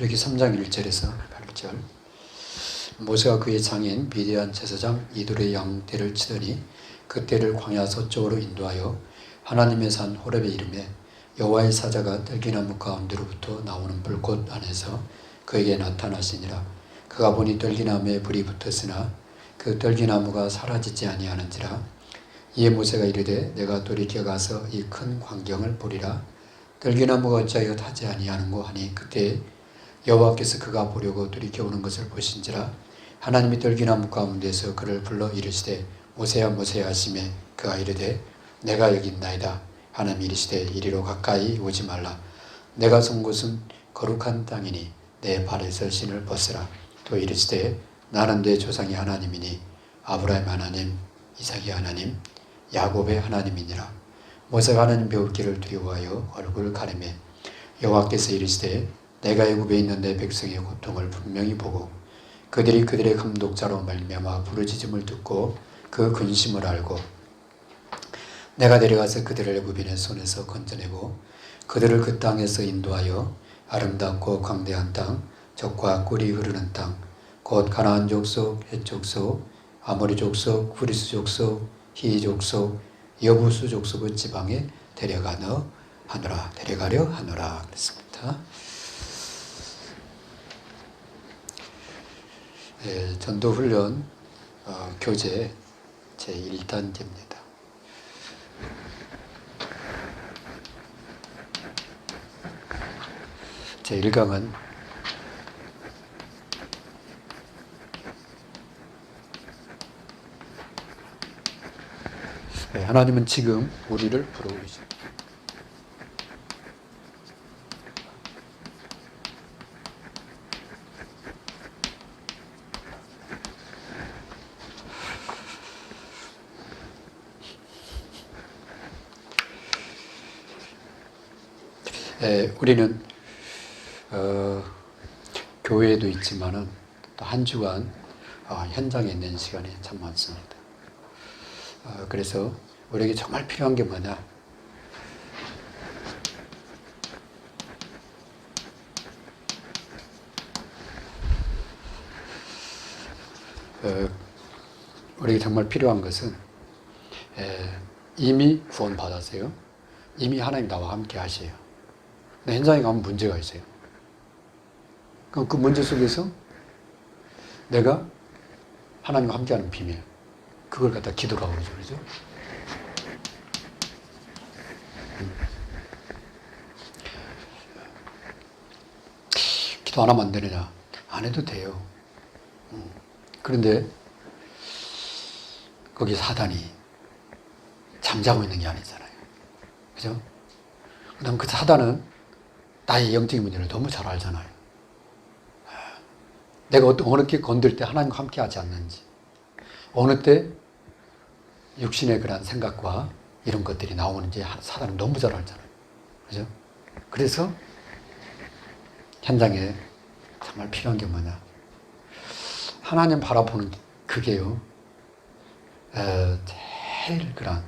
출애기 3장 1절에서 8절. 모세가 그의 장인 미디안 제사장 이돌의 양떼를 치더니 그 떼를 광야 서쪽으로 인도하여 하나님의 산 호렙에 이름에 여호와의 사자가 떨기나무 가운데로부터 나오는 불꽃 안에서 그에게 나타나시니라. 그가 보니 떨기나무에 불이 붙었으나 그 떨기나무가 사라지지 아니하는지라. 이에 모세가 이르되 내가 돌이켜 가서 이 큰 광경을 보리라. 떨기나무가 어찌하여 타지 아니하는고 하니 그때 여호와께서 그가 보려고 돌이켜 오는 것을 보신지라 하나님이 떨기나무 가운데서 그를 불러 이르시되 모세야 모세야 하시매 그가 이르되 내가 여기 있나이다. 하나님이 이르시되 이리로 가까이 오지 말라. 내가 선 곳은 거룩한 땅이니 내 발에서 신을 벗으라. 또 이르시되 나는 내 조상의 하나님이니 아브라함 하나님 이삭의 하나님 야곱의 하나님이니라. 모세가 하나님 배울 길을 두려워하여 얼굴을 가리매 여호와께서 이르시되 내가 애굽에 있는 내 백성의 고통을 분명히 보고 그들이 그들의 감독자로 말미암아 부르짖음을 듣고 그 근심을 알고 내가 내려가서 그들을 애굽인의 손에서 건져내고 그들을 그 땅에서 인도하여 아름답고 광대한 땅 적과 꿀이 흐르는 땅 곧 가나안 족속, 헷 족속, 아모리 족속, 구리스 족속, 히 족속, 여부수 족속의 지방에 데려가너 하노라 데려가려 하노라 그랬습니다. 예, 전도훈련 어, 교재 제 1단계입니다. 제 1강은 예, 하나님은 지금 우리를 부르고 계십니다. 예, 우리는 어, 교회에도 있지만은 또 한 주간 어, 현장에 있는 시간이 참 많습니다. 어, 그래서 우리에게 정말 필요한 게 뭐냐? 어, 우리에게 정말 필요한 것은 에, 이미 구원 받았어요. 이미 하나님 나와 함께 하세요. 근데 현장에 가면 문제가 있어요. 그럼 그 문제 속에서 내가 하나님과 함께하는 비밀, 그걸 갖다 기도라고 그러죠. 그죠? 음. 기도 안 하면 안 되느냐? 안 해도 돼요. 음. 그런데 거기 사단이 잠자고 있는 게 아니잖아요. 그죠? 그 다음 그 사단은 나의 영적인 문제를 너무 잘 알잖아요. 내가 어느 게 건들 때 하나님과 함께 하지 않는지, 어느 때 육신의 그런 생각과 이런 것들이 나오는지 사람은 너무 잘 알잖아요. 그죠? 그래서 현장에 정말 필요한 게 뭐냐? 하나님 바라보는 그게요, 어, 제일 그런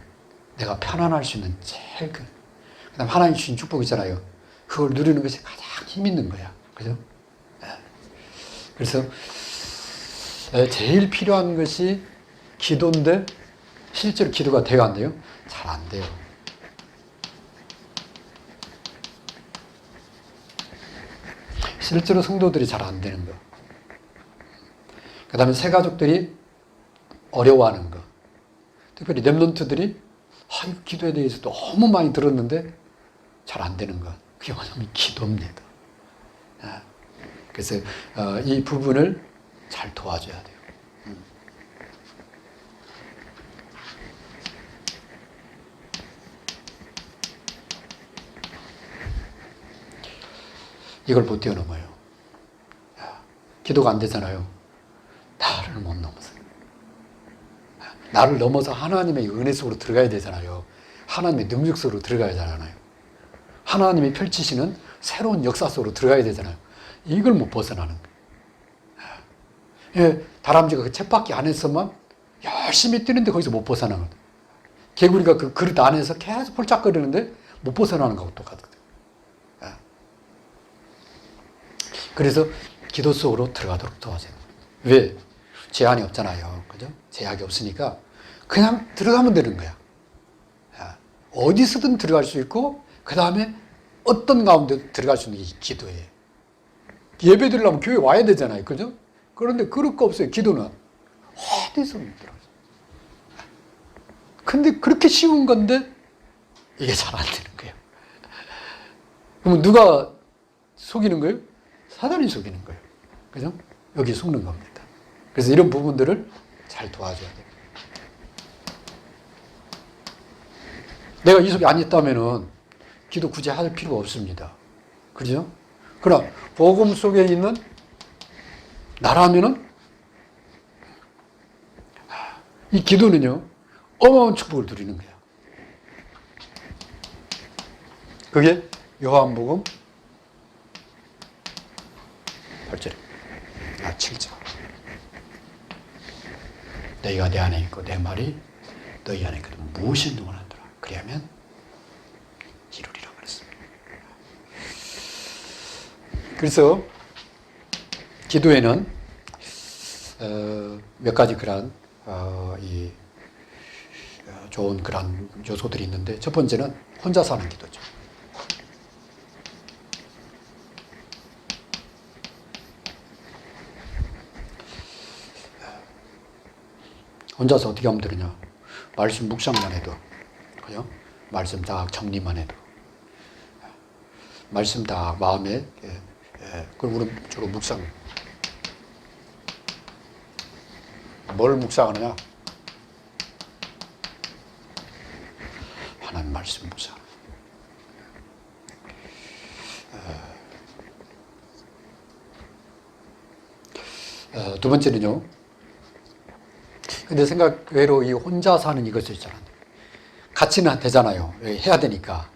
내가 편안할 수 있는 제일 그, 그 다음 하나님 주신 축복이잖아요. 그걸 누리는 것이 가장 힘 있는 거야. 그죠? 그래서 제일 필요한 것이 기도인데 실제로 기도가 돼요 안 돼요? 잘 안 돼요. 실제로 성도들이 잘 안 되는 거. 그 다음에 새 가족들이 어려워하는 거. 특별히 랩런트들이 아, 기도에 대해서 너무 많이 들었는데 잘 안 되는 것. 그게 뭐냐면 기도입니다. 그래서 어, 이 부분을 잘 도와줘야 돼요. 음. 이걸 못 뛰어넘어요. 기도가 안 되잖아요. 나를 못 넘어서. 나를 넘어서 하나님의 은혜 속으로 들어가야 되잖아요. 하나님의 능력 속으로 들어가야 되잖아요. 하나님이 펼치시는 새로운 역사 속으로 들어가야 되잖아요. 이걸 못 벗어나는 거예요. 예, 다람쥐가 그 쳇바퀴 안에서만 열심히 뛰는데 거기서 못 벗어나는 거예요. 개구리가 그 그릇 안에서 계속 폴짝거리는데 못 벗어나는 거하고 똑같거든요. 예. 그래서 기도 속으로 들어가도록 도와줘요. 왜? 제한이 없잖아요. 그죠? 제약이 없으니까 그냥 들어가면 되는 거야. 야, 어디서든 들어갈 수 있고, 그 다음에 어떤 가운데 들어갈 수 있는 게 기도예요. 예배 드리려면 교회 와야 되잖아요. 그죠? 그런데 그럴 거 없어요. 기도는. 어디서든 들어가요. 근데 그렇게 쉬운 건데, 이게 잘 안 되는 거예요. 그러면 누가 속이는 거예요? 사단이 속이는 거예요. 그죠? 여기 속는 겁니다. 그래서 이런 부분들을 잘 도와줘야 돼요. 내가 이 속에 안 있다면은 기도 굳이 할 필요가 없습니다. 그죠? 그러나 복음 속에 있는 나라면은 이 기도는요 어마어마한 축복을 누리는 거예요. 그게 요한복음 8절 아 7절 너희가 내 안에 있고 내 말이 너희 안에 있거든 무엇이 누구나 더라 그리하면 이루리라 그랬습니다. 그래서 기도에는 어, 몇 가지 그런 어, 이 어, 좋은 그런 요소들이 있는데 첫 번째는 혼자 사는 기도죠. 혼자서 어떻게 하면 되느냐? 말씀 묵상만 해도, 그죠? 말씀 다 정리만 해도, 말씀 다 마음에, 예, 예. 그럼 우리는 주로 묵상. 뭘 묵상하느냐? 하나님 말씀 묵상. 어, 어, 두 번째는요. 근데 생각 외로 이 혼자 사는 이것이 있잖아요. 같이는 되잖아요. 해야 되니까.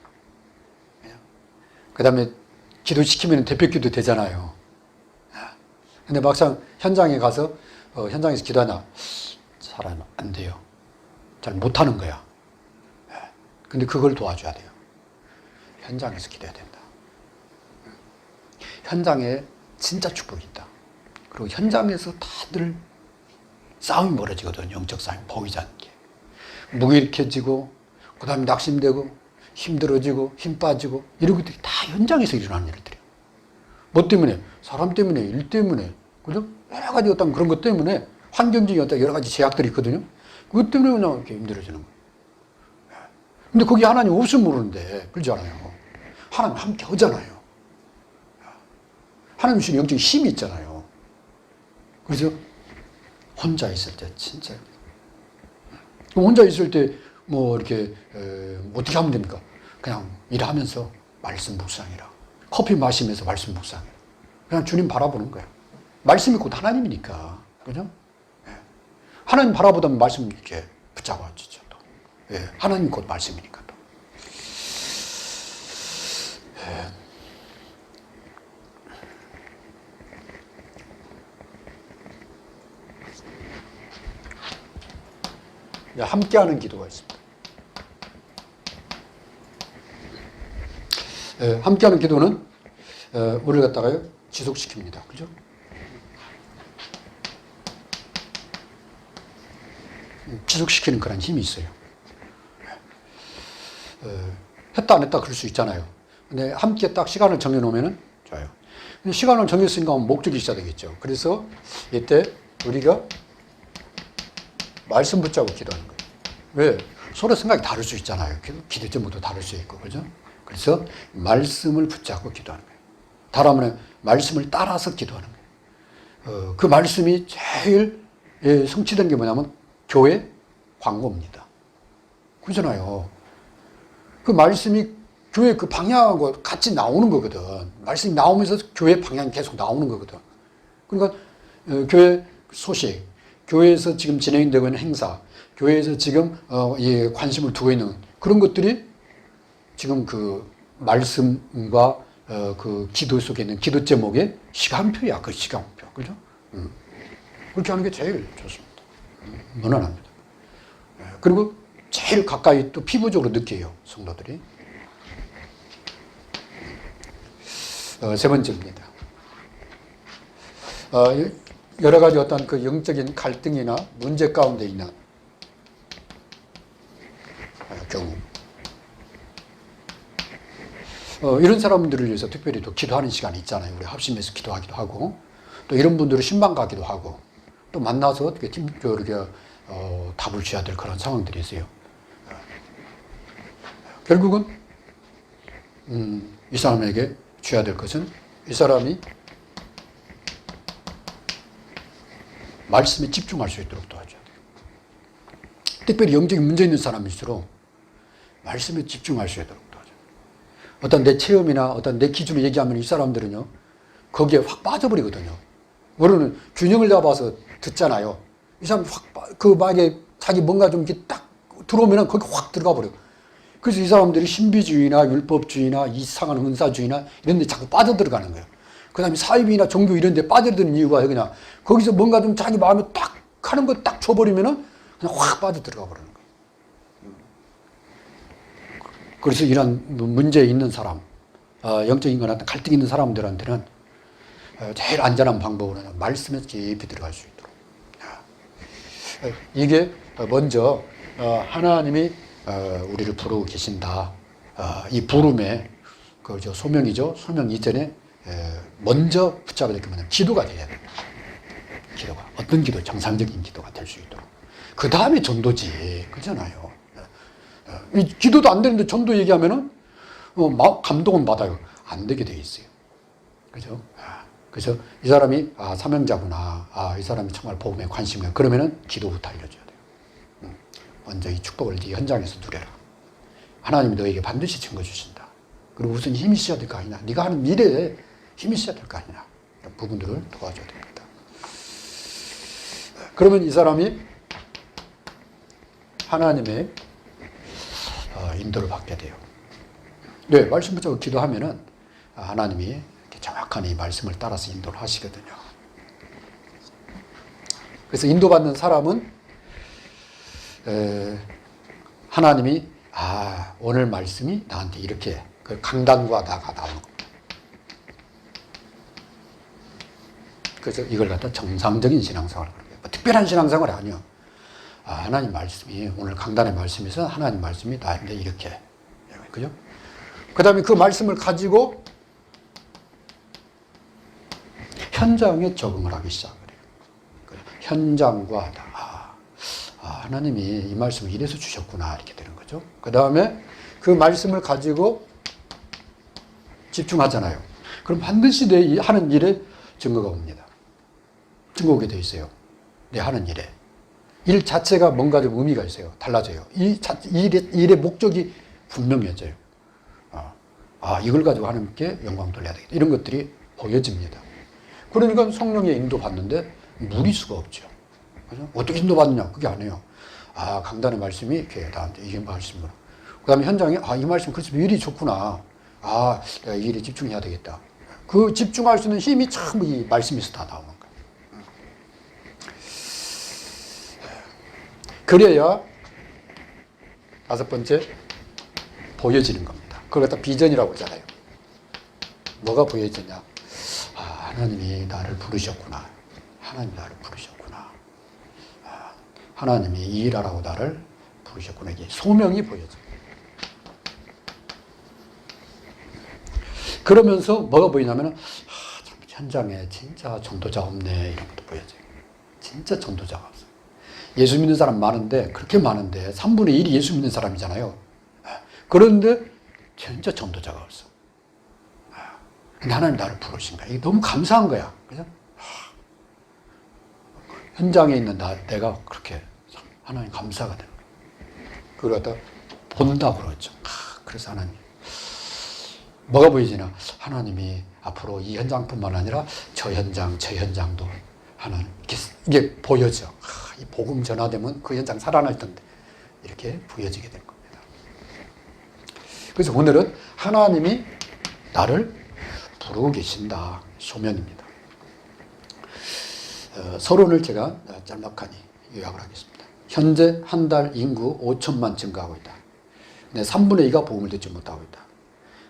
그 다음에 기도시키면 대표 기도 되잖아요. 근데 막상 현장에 가서, 어, 현장에서 기도하나, 잘 안 돼요. 잘 못하는 거야. 근데 그걸 도와줘야 돼요. 현장에서 기도해야 된다. 현장에 진짜 축복이 있다. 그리고 현장에서 다들 싸움이 벌어지거든. 영적 싸움이 보이지 않게. 무기력해지고, 그 다음에 낙심되고, 힘들어지고, 힘 빠지고, 이런 것들이 다 현장에서 일어나는 일들이에요. 뭐 때문에? 사람 때문에, 일 때문에, 그죠? 여러 가지 어떤 그런 것 때문에, 환경적인 어떤 여러 가지 제약들이 있거든요. 그것 때문에 그냥 이렇게 힘들어지는 거예요. 근데 거기 하나님 없으면 모르는데, 그러잖아요. 하나님 함께 하잖아요. 하나님 주신 영적인 힘이 있잖아요. 그래서 혼자 있을 때 진짜 혼자 있을 때 뭐 이렇게 에, 어떻게 하면 됩니까? 그냥 일하면서 말씀 묵상이라 커피 마시면서 말씀 묵상 그냥 주님 바라보는 거야. 말씀이 곧 하나님이니까 그죠? 예. 하나님 바라보다 말씀 이렇게 붙잡아지죠 또. 예. 하나님 곧 말씀이니까 또. 예. 네, 함께하는 기도가 있습니다. 함께하는 기도는 에, 우리를 갖다가요 지속시킵니다. 그죠? 음, 지속시키는 그런 힘이 있어요. 에, 했다 안 했다 그럴 수 있잖아요. 근데 함께 딱 시간을 정해놓으면 좋아요. 시간을 정했으니까 목적이 있어야 되겠죠. 그래서 이때 우리가 말씀 붙잡고 기도하는 거예요. 왜? 서로 생각이 다를 수 있잖아요. 기도 제목도 다를 수 있고, 그죠? 그래서 말씀을 붙잡고 기도하는 거예요. 다르면 말씀을 따라서 기도하는 거예요. 어, 그 말씀이 제일 예, 성취된 게 뭐냐면 교회 광고입니다. 그잖아요. 그 말씀이 교회 그 방향하고 같이 나오는 거거든. 말씀이 나오면서 교회 방향이 계속 나오는 거거든. 그러니까 어, 교회 소식, 교회에서 지금 진행되고 있는 행사, 교회에서 지금 어, 예, 관심을 두고 있는 그런 것들이 지금 그 말씀과 어, 그 기도 속에 있는 기도 제목의 시간표야, 그 시간표, 그죠? 음. 그렇게 하는 게 제일 좋습니다. 음, 무난합니다. 예, 그리고 제일 가까이 또 피부적으로 느껴요, 성도들이. 어, 세 번째입니다. 어, 여러 가지 어떤 그 영적인 갈등이나 문제 가운데 있는 어, 경우 어, 이런 사람들을 위해서 특별히 또 기도하는 시간이 있잖아요. 우리 합심해서 기도하기도 하고 또 이런 분들을 신방 가기도 하고 또 만나서 어떻게 팀 이렇게 어, 답을 줘야 될 그런 상황들이 있어요. 어. 결국은 음, 이 사람에게 줘야 될 것은 이 사람이 말씀에 집중할 수 있도록 도와줘야 돼요. 특별히 영적인 문제 있는 사람일수록 말씀에 집중할 수 있도록. 어떤 내 체험이나 어떤 내 기준을 얘기하면 이 사람들은요, 거기에 확 빠져버리거든요. 우리는 균형을 잡아서 듣잖아요. 이 사람 확, 빠- 그 만약에 자기 뭔가 좀 이렇게 딱 들어오면 거기 확 들어가 버려요. 그래서 이 사람들이 신비주의나 율법주의나 이상한 은사주의나 이런 데 자꾸 빠져들어가는 거예요. 그 다음에 사입이나 종교 이런 데 빠져드는 이유가 그냥 거기서 뭔가 좀 자기 마음에 딱 하는 거 딱 줘버리면은 그냥 확 빠져들어가 거예요. 그래서 이런 문제 있는 사람, 어, 영적인 거나 갈등 있는 사람들한테는 어, 제일 안전한 방법으로는 말씀에 깊이 들어갈 수 있도록. 어, 이게 먼저 어, 하나님이 어, 우리를 부르고 계신다. 어, 이 부름의 그저 소명이죠. 소명 이전에 에, 먼저 붙잡아야 될 게 뭐냐면 기도가 돼야 됩니다. 기도가 어떤 기도 정상적인 기도가 될 수 있도록. 그 다음에 전도지 그잖아요. 기도도 안 되는데 전도 얘기하면은 어, 마- 감동은 받아요. 안 되게 돼 있어요. 그죠? 아, 그래서 이 사람이 아, 사명자구나. 아, 이 사람이 정말 복음에 관심이 그러면은 기도부터 알려줘야 돼요. 음, 먼저 이 축복을 네 현장에서 누려라. 하나님이 너에게 반드시 증거 주신다. 그리고 우선 힘이 있어야 될 거 아니냐. 네가 하는 미래에 힘이 있어야 될 거 아니냐. 이런 부분들을 도와줘야 됩니다. 그러면 이 사람이 하나님의 어, 인도를 받게 돼요. 네, 말씀 붙잡고 기도하면은 하나님이 정확한 이 말씀을 따라서 인도를 하시거든요. 그래서 인도받는 사람은 에, 하나님이 아 오늘 말씀이 나한테 이렇게 그 강단과 나가 겁니다. 그래서 이걸 갖다 정상적인 신앙생활을 하는 거예요. 뭐 특별한 신앙생활이 아니요. 아, 하나님 말씀이 오늘 강단의 말씀에서 하나님 말씀이 나한테 이렇게 그죠? 그 다음에 그 말씀을 가지고 현장에 적응을 하기 시작을 해요. 그 현장과 다, 아, 아, 하나님이 이 말씀을 이래서 주셨구나 이렇게 되는 거죠. 그 다음에 그 말씀을 가지고 집중하잖아요. 그럼 반드시 내 이- 하는 일에 증거가 옵니다. 증거 오게 돼 있어요. 내 하는 일에. 일 자체가 뭔가 좀 의미가 있어요. 달라져요. 이 자, 일의, 일의 목적이 분명해져요. 아, 아, 이걸 가지고 하나님께 영광 돌려야 되겠다. 이런 것들이 보여집니다. 그러니까 성령의 인도 받는데 무리수가 없죠. 그죠? 어떻게 인도 받느냐? 그게 아니에요. 아, 강단의 말씀이 이렇게 나한테 이게 말씀으로. 그 다음에 현장에, 아, 이 말씀 그래서 일이 좋구나. 아, 내가 이 일에 집중해야 되겠다. 그 집중할 수 있는 힘이 참 이 말씀에서 다 나오는 거예요. 그래야 다섯 번째 보여지는 겁니다. 그걸 갖다 비전이라고 하잖아요. 뭐가 보여지냐? 아, 하나님이 나를 부르셨구나. 하나님 나를 부르셨구나. 아, 하나님이 이 일하라고 나를 부르셨구나. 이게 소명이 보여져. 그러면서 뭐가 보이냐면, 아, 참 현장에 진짜 전도자 없네. 이런 것도 보여져요. 진짜 전도자가. 예수 믿는 사람 많은데, 그렇게 많은데, 3분의 1이 예수 믿는 사람이잖아요. 아, 그런데 진짜 전도자가 없어. 아, 근데 하나님 나를 부르신 거야. 이게 너무 감사한 거야. 그죠? 하, 현장에 있는 나, 내가 그렇게 참 하나님 감사가 되는 거야. 그걸 갖다 본다고 그러죠. 하, 그래서 하나님. 뭐가 보이지나? 하나님이 앞으로 이 현장뿐만 아니라 저 현장, 저 현장도 이게, 이게 보여져. 하, 이 복음 전화되면 그 현장 살아날 텐데. 이렇게 보여지게 될 겁니다. 그래서 오늘은 하나님이 나를 부르고 계신다. 소면입니다. 어, 서론을 제가 짤막하니 요약을 하겠습니다. 현재 한 달 인구 5천만 증가하고 있다. 네, 3분의 2가 보험을 듣지 못하고 있다.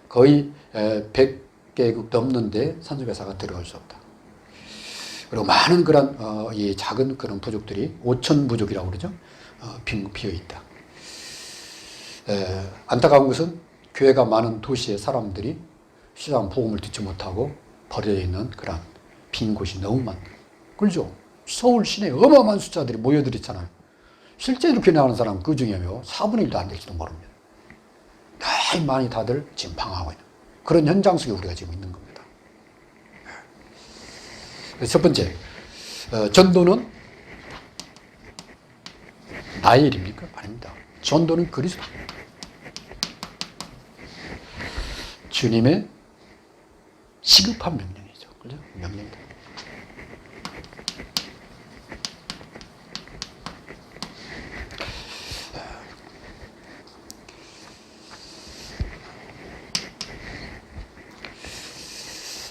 거의 100개국 넘는데 산소배사가 들어갈 수 없다. 그리고 많은 그런 어, 이 작은 그런 부족들이 오천 부족이라고 그러죠. 어, 빈 비어 있다. 에, 안타까운 것은 교회가 많은 도시의 사람들이 시장 복음을 듣지 못하고 버려져 있는 그런 빈 곳이 너무 많다. 그렇죠? 서울 시내에 어마어마한 숫자들이 모여들었잖아요. 실제 이렇게 나가는 사람 그 중에 4분의 1도 안 될지도 모릅니다. 많이 많이 다들 지금 방황하고 있는 그런 현장 속에 우리가 지금 있는 겁니다. 첫 번째, 어, 전도는 나의 일입니까? 아닙니다. 전도는 그리스도. 주님의 시급한 명령이죠. 그죠? 명령이다.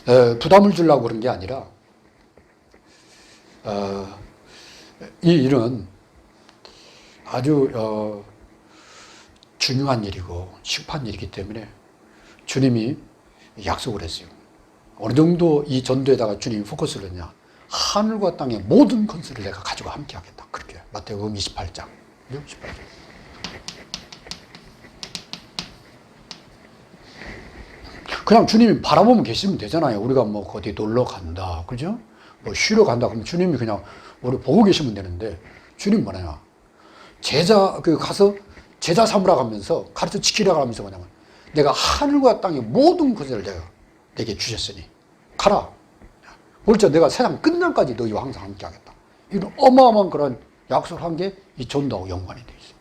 어, 부담을 주려고 그런 게 아니라 어, 이 일은 아주 어, 중요한 일이고 시급한 일이기 때문에 주님이 약속을 했어요. 어느 정도 이 전도에다가 주님이 포커스를 했냐. 하늘과 땅의 모든 건설을 내가 가지고 함께 하겠다. 그렇게. 마태복음 28장. 28장. 그냥 주님이 바라보면 계시면 되잖아요. 우리가 뭐 어디 놀러 간다. 그죠? 뭐 쉬러 간다. 그럼 주님이 그냥 우리 보고 계시면 되는데 주님 뭐냐. 제자, 그 가서 제자 삼으라 하면서 가르쳐 지키라 하면서 뭐냐면 내가 하늘과 땅의 모든 것을 내가 내게 주셨으니 가라. bolcha 내가 세상 끝날까지 너희와 항상 함께 하겠다. 이런 어마어마한 그런 약속을 한 게 이 전도하고 연관이 돼 있어요.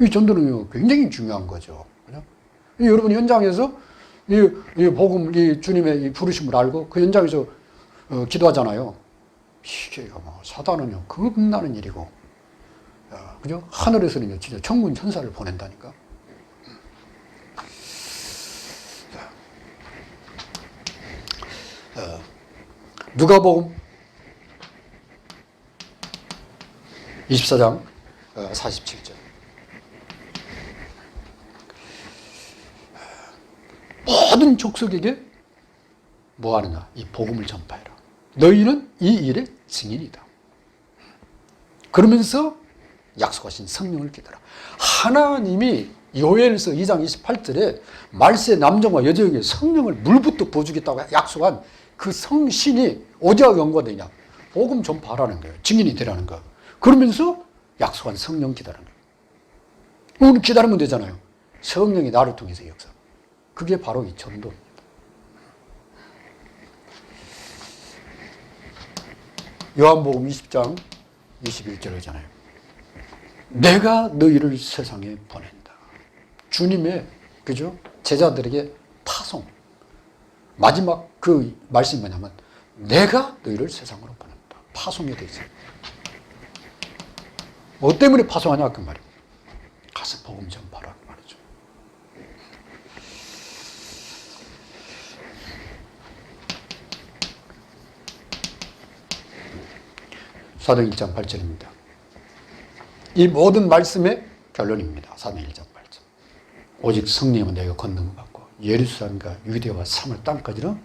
이 전도는 굉장히 중요한 거죠. 그죠? 이 여러분 현장에서 이, 이 복음, 이 주님의 이 부르심을 알고 그 현장에서 어, 기도하잖아요. 이게 뭐 사단은요, 겁나는 일이고, 야, 그죠? 하늘에서는요, 진짜 천군 천사를 보낸다니까. 어, 누가복음 24장 47절. 모든 족속에게 뭐 하느냐? 이 복음을 전파해라. 너희는 이 일의 증인이다. 그러면서 약속하신 성령을 기다라. 하나님이 요엘서 2장 28절에 말세 남정과 여정에게 성령을 물부터 부어주겠다고 약속한 그 성신이 어디와 연관되냐? 복음 전파하라는 거예요. 증인이 되라는 거. 그러면서 약속한 성령 기다라는 거예요. 우리 기다리면 되잖아요. 성령이 나를 통해서 역사. 그게 바로 이 전도입니다. 요한복음 20장 21절이잖아요. 내가 너희를 세상에 보낸다. 주님의 그죠? 제자들에게 파송. 마지막 그 말씀이 뭐냐면 내가 너희를 세상으로 보낸다. 파송이 돼 있어요. 뭐 때문에 파송하냐 그 말이에요. 가서 복음 전파라 그 말이죠. 사도행 1장 8절입니다. 이 모든 말씀의 결론입니다. 사도행 1장 8절. 오직 성령은 내가 권능 받고 예루살렘과 유대와 사물 땅까지는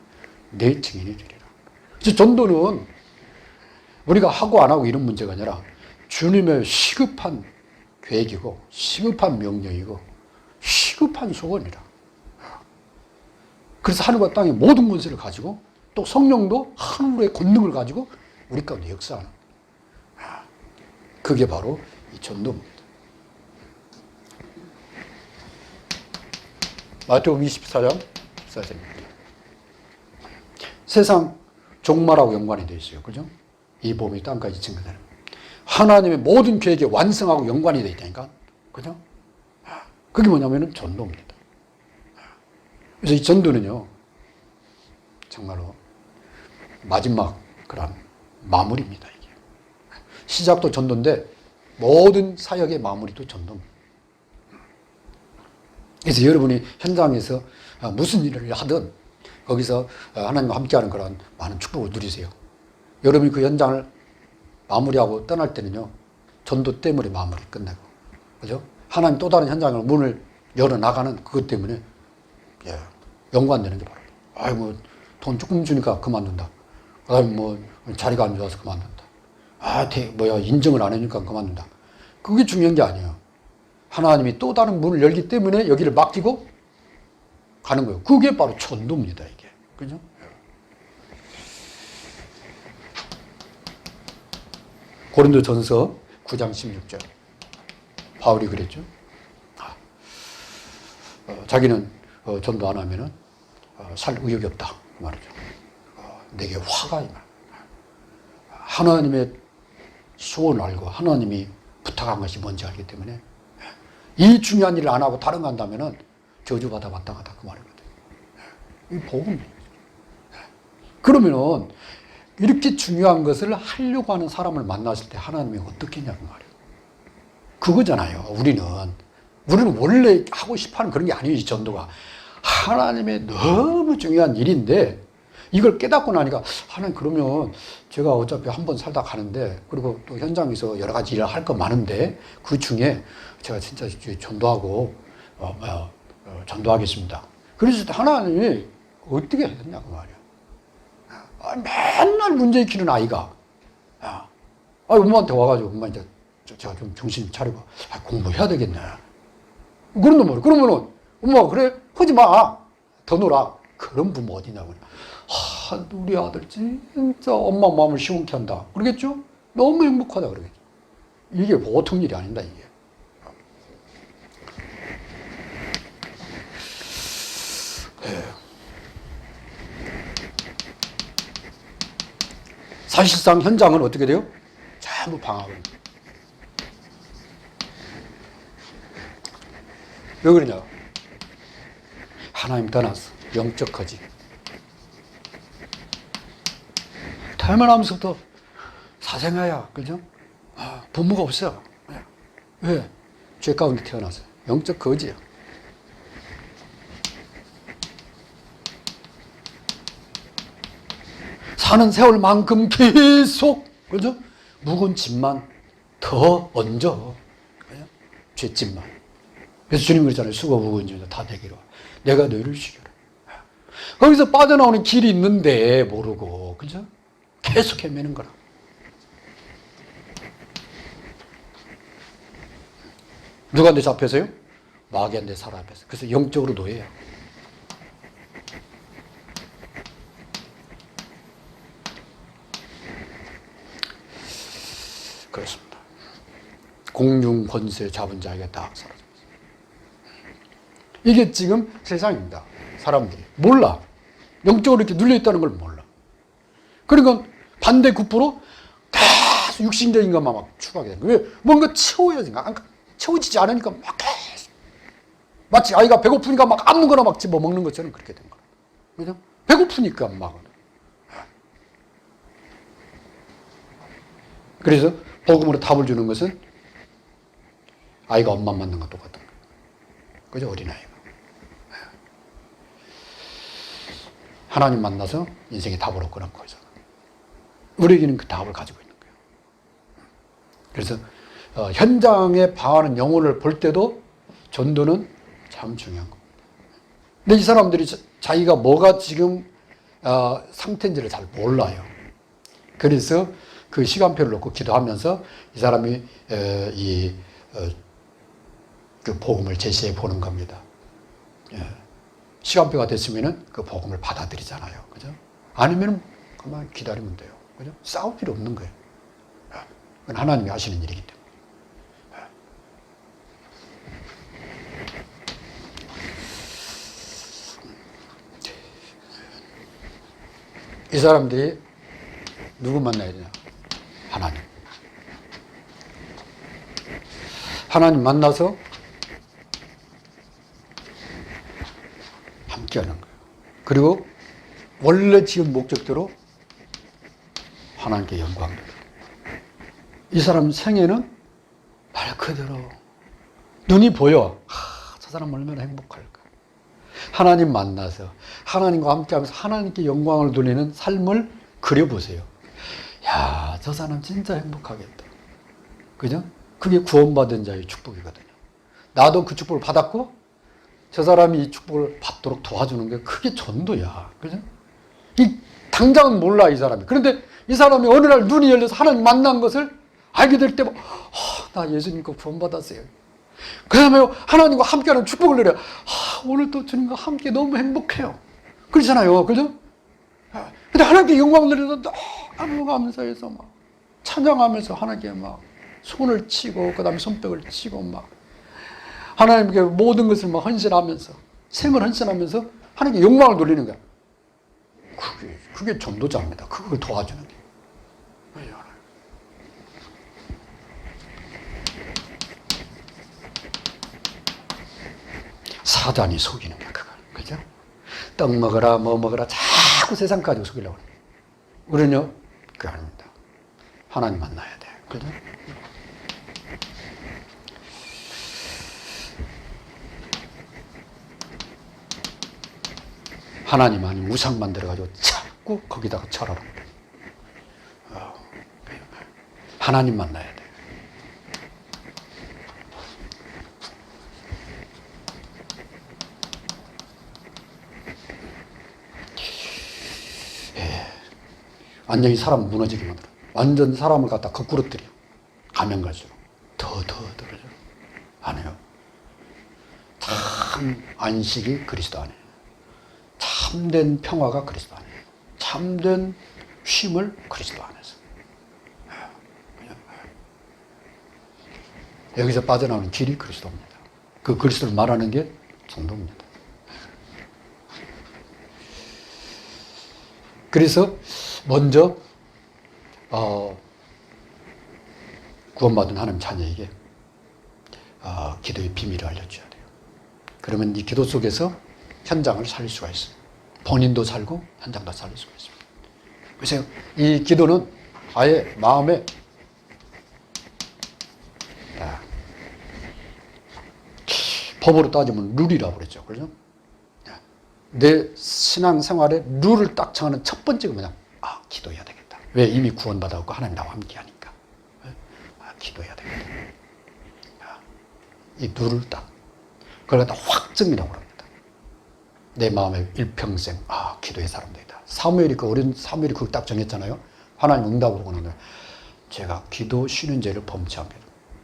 내 증인이 되리라. 그래서 전도는 우리가 하고 안 하고 이런 문제가 아니라 주님의 시급한 계획이고 시급한 명령이고 시급한 소원이라. 그래서 하늘과 땅의 모든 권세를 가지고 또 성령도 하늘의 권능을 가지고 우리 가운데 역사하는. 그게 바로 이 전도입니다. 마태복음 24장 14절입니다. 세상 종말하고 연관이 되어 있어요. 그죠? 이 복음이 땅까지 증거되는. 하나님의 모든 계획에 완성하고 연관이 되어 있다니까. 그죠? 그게 뭐냐면은 전도입니다. 그래서 이 전도는요, 정말로 마지막 그런 마무리입니다. 시작도 전도인데 모든 사역의 마무리도 전도입니다. 그래서 여러분이 현장에서 무슨 일을 하든 거기서 하나님과 함께하는 그런 많은 축복을 누리세요. 여러분이 그 현장을 마무리하고 떠날 때는요, 전도 때문에 마무리 끝내고, 그죠? 하나님 또 다른 현장을 문을 열어 나가는 그것 때문에 예, 연관되는 게 바로. 아이고 돈 조금 주니까 그만둔다. 그 다음에 뭐 자리가 안 좋아서 그만둔다. 아, 대, 뭐야 인정을 안 해주니까 그만둔다. 그게 중요한 게 아니에요. 하나님이 또 다른 문을 열기 때문에 여기를 맡기고 가는 거예요. 그게 바로 전도입니다, 이게. 그죠? 고린도 전서 9장 16절. 바울이 그랬죠. 아, 어, 자기는 어, 전도 안 하면은 어, 살 의욕이 없다. 그 말이죠. 어, 내게 화가. 하나님의 소원을 알고 하나님이 부탁한 것이 뭔지 알기 때문에 이 중요한 일을 안 하고 다른 거 한다면은 저주받아 마땅하다 그 말이거든요. 이 복음이에요. 그러면은 이렇게 중요한 것을 하려고 하는 사람을 만났을 때 하나님이 어떻게 했냐고 말이에요. 그거잖아요. 우리는 우리는 원래 하고 싶어 하는 그런 게. 이 전도가 하나님의 너무 중요한 일인데 이걸 깨닫고 나니까 하나님 그러면 제가 어차피 한 번 살다 가는데 그리고 또 현장에서 여러 가지 일을 할 거 많은데 그 중에 제가 진짜 전도하고 어, 어, 어, 전도하겠습니다. 그래서 하나님이 어떻게 했냐고 말이야. 아, 맨날 문제 일으키는 아이가 야, 아, 엄마한테 와가지고 엄마 이제 저- 제가 좀 정신 차리고 아, 공부해야 되겠네. 그런단 말이야. 그러면은 엄마가 그래 하지 마. 더 놀아. 그런 부모 어디냐고. 아, 우리 아들 진짜 엄마 마음을 시원케 한다. 그러겠죠? 너무 행복하다 그러겠죠. 이게 보통 일이 아니다 이게. 예. 사실상 현장은 어떻게 돼요? 전부 방학입니다. 왜 그러냐? 하나님 떠났어. 영적 거지. 태어나면서부터 사생아야, 그죠? 아, 부모가 없어. 왜? 죄 가운데 태어나서. 영적 거지야. 사는 세월만큼 계속, 그죠? 묵은 짐만 더 얹어. 그죠? 죄짐만. 그래서 주님 그러잖아요. 수고 묵은 짐다 내기로. 내가 너희를 쉬겨라. 거기서 빠져나오는 길이 있는데 모르고, 그죠? 계속 헤매는 거라. 누구한테 잡혀서요? 마귀한테 사로잡혀서. 그래서 영적으로 노예야. 그렇습니다. 공중 권세 잡은 자에게 다 사라집니다. 이게 지금 세상입니다. 사람들이 몰라. 영적으로 이렇게 눌려 있다는 걸 몰라. 그러니까 반대 9% 계속 육신적인 것만 막 추구하게 되는 거예요. 왜? 뭔가 채워야 되니까. 안- 채워지지 않으니까 막 계속. 마치 아이가 배고프니까 막 아무거나 막 집어 먹는 것처럼 그렇게 된 거예요. 그죠? 배고프니까 막. 그래서 복음으로 답을 주는 것은 아이가 엄마 맞는 것 똑같은 거예요. 그죠? 어린아이가. 하나님 만나서 인생의 답을 얻고는 거죠. 우리에게는 그 답을 가지고 있는 거예요. 그래서 어, 현장에 방하는 영혼을 볼 때도 전도는 참 중요한 겁니다. 근데 이 사람들이 자- 자기가 뭐가 지금 어, 상태인지를 잘 몰라요. 그래서 그 시간표를 놓고 기도하면서 이 사람이 에, 이 어, 그 복음을 제시해 보는 겁니다. 예. 시간표가 됐으면은 그 복음을 받아들이잖아요. 그죠? 아니면 그만 기다리면 돼요. 그죠? 싸울 필요 없는 거예요. 예. 그건 하나님이 하시는 일이기 때문에. 예. 이 사람들이 누구 만나야 되냐? 하나님. 하나님 만나서 함께 하는 거예요. 그리고 원래 지은 목적대로 하나님께 영광 돌려. 이 사람 생애는 말 그대로 눈이 보여. 하, 저 사람 얼마나 행복할까. 하나님 만나서 하나님과 함께 하면서 하나님께 영광을 돌리는 삶을 그려보세요. 야, 저 사람 진짜 행복하겠다. 그죠? 그게 구원받은 자의 축복이거든요. 나도 그 축복을 받았고, 저 사람이 이 축복을 받도록 도와주는 게 그게 전도야. 그죠? 이 당장은 몰라 이 사람이. 그런데 이 사람이 어느 날 눈이 열려서 하나님 만난 것을 알게 될 때, 뭐, 아, 나 예수님과 구원받았어요. 그 다음에 하나님과 함께하는 축복을 누려. 아, 오늘 또 주님과 함께 너무 행복해요. 그렇잖아요. 그죠? 아, 근데 하나님께 영광을 누려서 너무 감사해서 막 찬양하면서 하나님께 막 손을 치고 그 다음에 손뼉을 치고 막 하나님께 모든 것을 막 헌신하면서 생을 헌신하면서 하나님께 영광을 돌리는 거야. 그게 그게 전도자입니다. 그걸 도와주는 게. 사단이 속이는 거야, 그걸. 그죠? 떡 먹어라, 뭐 먹어라, 자꾸 세상 가지고 속이려고 그래. 우리는요, 그게 아닙니다. 하나님 만나야 돼. 그죠? 하나님 아니 우상 만들어가지고 자꾸 거기다가 절하는 거예요. 어, 하나님 만나야 돼. 예. 완전히 사람 무너지게 만들어. 완전 사람을 갖다 거꾸로 들여. 가면 갈수록 더, 더, 더. 안 해요. 참 안식이 그리스도 안에. 참된 평화가 그리스도 안에. 참된 쉼을 그리스도 안에서. 여기서 빠져나오는 길이 그리스도입니다. 그 그리스도를 말하는 게 성도입니다. 그래서 먼저 어, 구원받은 하나님 자녀에게 어, 기도의 비밀을 알려줘야 돼요. 그러면 이 기도 속에서 현장을 살릴 수가 있어요. 본인도 살고 현장도 살릴 수가 있습니다. 그래서 이 기도는 아예 마음에 아, 법으로 따지면 룰이라고 그랬죠. 그죠? 내 신앙생활의 룰을 딱 정하는 첫 번째가 뭐냐? 아, 기도해야 되겠다. 왜? 이미 구원받았고 하나님 나와 함께 하니까. 아, 기도해야 되겠다. 아, 이 룰을 딱. 그걸 갖다 확증이라고 합니다. 내 마음에 일평생, 아, 기도의 사람들이다. 사무엘이 그 어린 사무엘이 그걸 딱 정했잖아요. 하나님 응답으로 오는 제가 기도 쉬는 죄를 않게.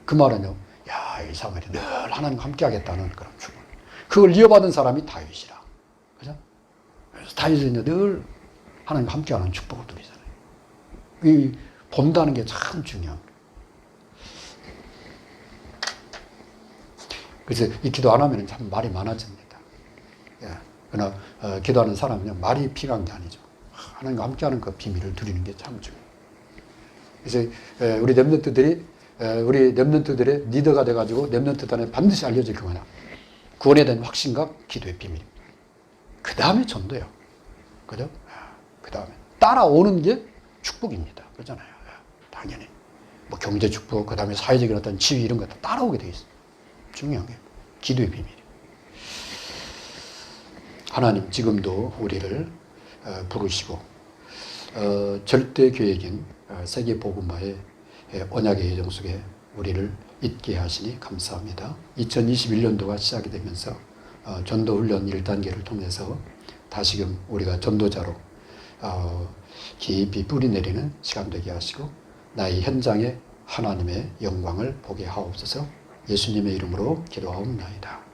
그 말은요, 야, 이 사무엘이 늘 하나님과 함께 하겠다는 그런 축원. 그걸 이어받은 사람이 다윗이라. 그죠? 그래서 다윗은 늘 하나님과 함께 하는 축복을 누리잖아요. 이 본다는 게 참 중요한 거예요. 그래서 이 기도 안 하면 참 말이 많아집니다. 예. 그러나 어, 기도하는 사람은 그냥 말이 필요한 게 아니죠. 하나님과 함께하는 그 비밀을 누리는 게 참 중요해요. 그래서 에, 우리 랩런트들이 우리 랩런트들의 리더가 돼가지고 랩런트단에 반드시 알려질 그 뭐냐. 구원에 대한 확신과 기도의 비밀입니다. 그 다음에 전도예요. 그죠? 그 다음에 따라오는 게 축복입니다. 그렇잖아요. 당연히. 뭐 경제 축복, 그 다음에 사회적인 어떤 지위 이런 거다 따라오게 돼 있어요. 중요한 게 기도의 비밀이에요. 하나님 지금도 우리를 어, 부르시고 어, 절대 계획인 어, 세계 복음화의 언약의 예정 속에 우리를 있게 하시니 감사합니다. 2021년도가 시작이 되면서 어, 전도 훈련 1단계를 통해서 다시금 우리가 전도자로 어, 깊이 뿌리 내리는 시간 되게 하시고 나의 현장에 하나님의 영광을 보게 하옵소서 예수님의 이름으로 기도하옵나이다.